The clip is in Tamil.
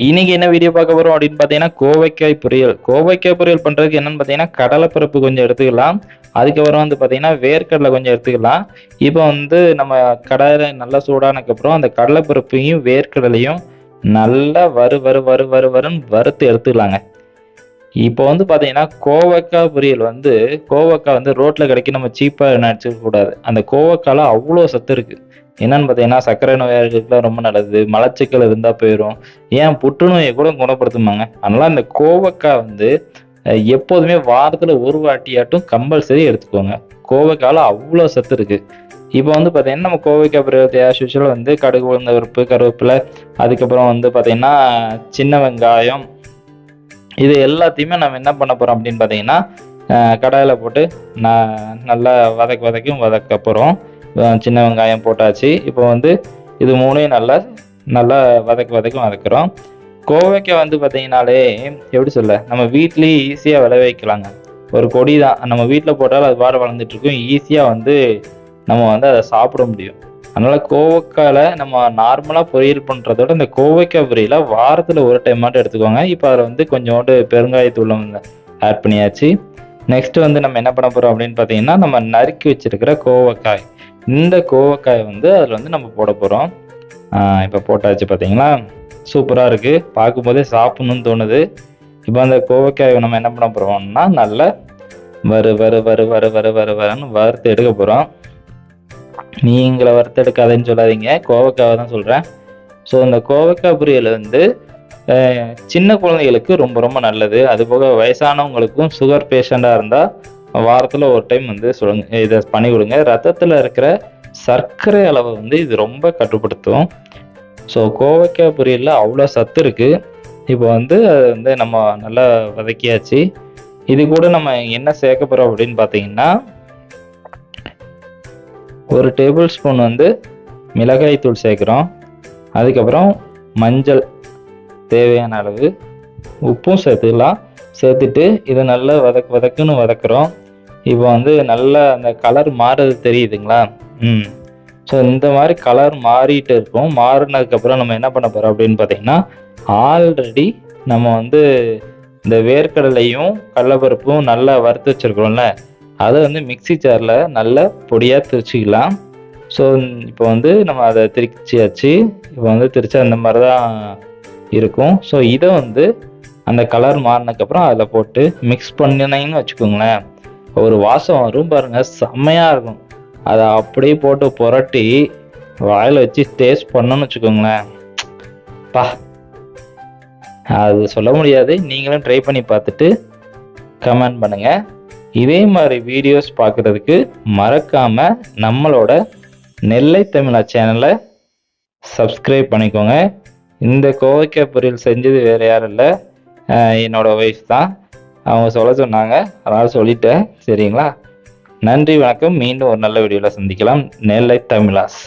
இன்னைக்கு என்ன வீடியோ பார்க்க போறோம் அப்படின்னு பார்த்தீங்கன்னா கோவைக்காய் பொரியல். கோவைக்காய் பொரியல் பண்றதுக்கு என்னன்னு பார்த்தீங்கன்னா கடலைப்பருப்பு கொஞ்சம் எடுத்துக்கலாம். அதுக்கப்புறம் வந்து பார்த்தீங்கன்னா வேர்க்கடலை கொஞ்சம் எடுத்துக்கலாம். இப்போ வந்து நம்ம கடலை நல்லா சூடானதுக்கப்புறம் அந்த கடலைப்பருப்பையும் வேர்க்கடலையும் நல்லா வறு வறு வறு வறு வறுன்னு வறுத்து எடுத்துக்கலாங்க. இப்போ வந்து பார்த்தீங்கன்னா கோவக்காய் பொரியல் வந்து கோவக்காய் வந்து ரோட்டில் கிடைக்கும் நம்ம சீப்பாக நினச்சிக்க கூடாது. அந்த கோவக்காயில் அவ்வளோ சத்து இருக்கு. என்னன்னு பார்த்தீங்கன்னா சர்க்கரை நோயாளிகளுக்குலாம் ரொம்ப நல்லது. மலச்சிக்கல் இருந்தால் போயிடும் ஏன்? புற்றுநோயை கூட குணப்படுத்துமாங்க. அதனால இந்த கோவக்காய் வந்து எப்போதுமே வாரத்தில் ஒரு வாட்டியாட்டும் கம்பல்சரி எடுத்துக்கோங்க. கோவக்காயில் அவ்வளோ சத்து இருக்கு. இப்போ வந்து பார்த்தீங்கன்னா நம்ம கோவைக்காய் பொரியல் ஆஸ் யூஷுவல் வந்து கடுகு உளுந்த பருப்பு கருவேப்பிலை அதுக்கப்புறம் வந்து பார்த்தீங்கன்னா சின்ன வெங்காயம் இது எல்லாத்தையுமே நம்ம என்ன பண்ண போகிறோம் அப்படின்னு பார்த்தீங்கன்னா கடாயில் போட்டு நான் நல்லா வதக்க வதக்கும் வதக்க போகிறோம் சின்ன வெங்காயம் போட்டாச்சு. இப்போ வந்து இது மூணையும் நல்லா நல்லா வதக்க வதக்கி வதக்குறோம். கோவைக்காய் வந்து பார்த்தீங்கனாலே எப்படி சொல்ல நம்ம வீட்லேயே ஈஸியாக விளைவிக்கலாங்க ஒரு கொடி தான். நம்ம வீட்டில் போட்டாலும் அது பாட வளர்ந்துட்டு இருக்கும். ஈஸியாக வந்து நம்ம வந்து அதை சாப்பிட முடியும். அதனால கோவக்காயில் நம்ம நார்மலாக பொரியல் பண்ணுறதோட இந்த கோவைக்காய் பொரியலை வாரத்தில் ஒரு டைம் மட்டும் எடுத்துக்கோங்க. இப்போ அதில் வந்து கொஞ்சோண்டு பெருங்காயத்தூள் ஆட் பண்ணியாச்சு. நெக்ஸ்ட் வந்து நம்ம என்ன பண்ண போகிறோம் அப்படின்னு பார்த்தீங்கன்னா நம்ம நறுக்கி வச்சிருக்கிற கோவக்காய். இந்த கோவக்காய் வந்து அதில் வந்து நம்ம போட போகிறோம் இப்போ போட்டாச்சு பார்த்தீங்களா சூப்பராக இருக்குது பார்க்கும்போதே சாப்பிட்ணுன்னு தோணுது. இப்போ அந்த கோவக்காயை நம்ம என்ன பண்ண போகிறோம்னா நல்லா வறு வறு வறு வறு வறு வறு வரன்னு வறுத்து எடுக்க போகிறோம் நீங்களை வறுத்தெடுக்காதேன்னு சொல்லாதீங்க. கோவக்காவை தான் சொல்கிறேன் ஸோ இந்த கோவக்காய் பொரியல் வந்து சின்ன குழந்தைகளுக்கு ரொம்ப ரொம்ப நல்லது. அதுபோக வயசானவங்களுக்கும் சுகர் பேஷண்ட்டாக இருந்தால் வாரத்தில் ஒரு டைம் வந்து சொல்லுங்க இதை பண்ணி கொடுங்க. ரத்தத்தில் இருக்கிற சர்க்கரை அளவை வந்து இது ரொம்ப கட்டுப்படுத்தும். ஸோ கோவைக்காய் பொரியலில் அவ்வளோ சத்து இருக்குது இப்போ வந்து அது வந்து நம்ம நல்லா வதக்கியாச்சு. இது கூட நம்ம என்ன சேர்க்க போகிறோம் அப்படின்னு பார்த்தீங்கன்னா ஒரு டேபிள் ஸ்பூன் வந்து மிளகாய் தூள் சேர்க்குறோம். அதுக்கப்புறம் மஞ்சள் தேவையான அளவு உப்பும் சேர்த்துக்கலாம். சேர்த்துட்டு இதை நல்லா வதக்கு வதக்குன்னு வதக்குறோம். இப்போ வந்து நல்லா அந்த கலர் மாறுறது தெரியுதுங்களா? ம். ஸோ இந்த மாதிரி கலர் மாறிட்டு இருக்கும். மாறினதுக்கப்புறம் நம்ம என்ன பண்ண போகிறோம் அப்படின்னு பார்த்தீங்கன்னா ஆல்ரெடி நம்ம வந்து இந்த வேர்க்கடலையும் கடலைப்பருப்பும் நல்லா வறுத்து வச்சுருக்கிறோம்ல. அதை வந்து மிக்ஸி ஜாரில் நல்லா பொடியாக திரிச்சிக்கலாம். ஸோ இப்போ வந்து நம்ம அதை திரிச்சியாச்சு. இப்போ வந்து திரிச்சா அந்த மாதிரி தான் இருக்கும். ஸோ இதை வந்து அந்த கலர் மாறினதுக்கப்புறம் அதில் போட்டு மிக்ஸ் பண்ணினீங்கன்னு வச்சுக்கோங்களேன். ஒரு வாசம் வரும் பாருங்கள் செம்மையாக இருக்கும். அதை அப்படியே போட்டு புரட்டி வாயில் வச்சு டேஸ்ட் பண்ணோன்னு வச்சுக்கோங்களேன். பா. அது சொல்ல முடியாது. நீங்களும் ட்ரை பண்ணி பார்த்துட்டு கமெண்ட் பண்ணுங்கள் இதே மாதிரி வீடியோஸ் பார்க்குறதுக்கு மறக்காமல் நம்மளோட நெல்லை தமிழா சேனலை சப்ஸ்கிரைப் பண்ணிக்கோங்க. இந்த கோவைக்காய் பொரியல் செஞ்சது வேறு யாரும் இல்லை. என்னோட ஒய்ஃப் தான். அவங்க சொல்ல சொன்னாங்க. அதனால் சொல்லிட்டேன். சரிங்களா? நன்றி வணக்கம். மீண்டும் ஒரு நல்ல வீடியோவில் சந்திக்கலாம். நெல்லை தமிழாஸ்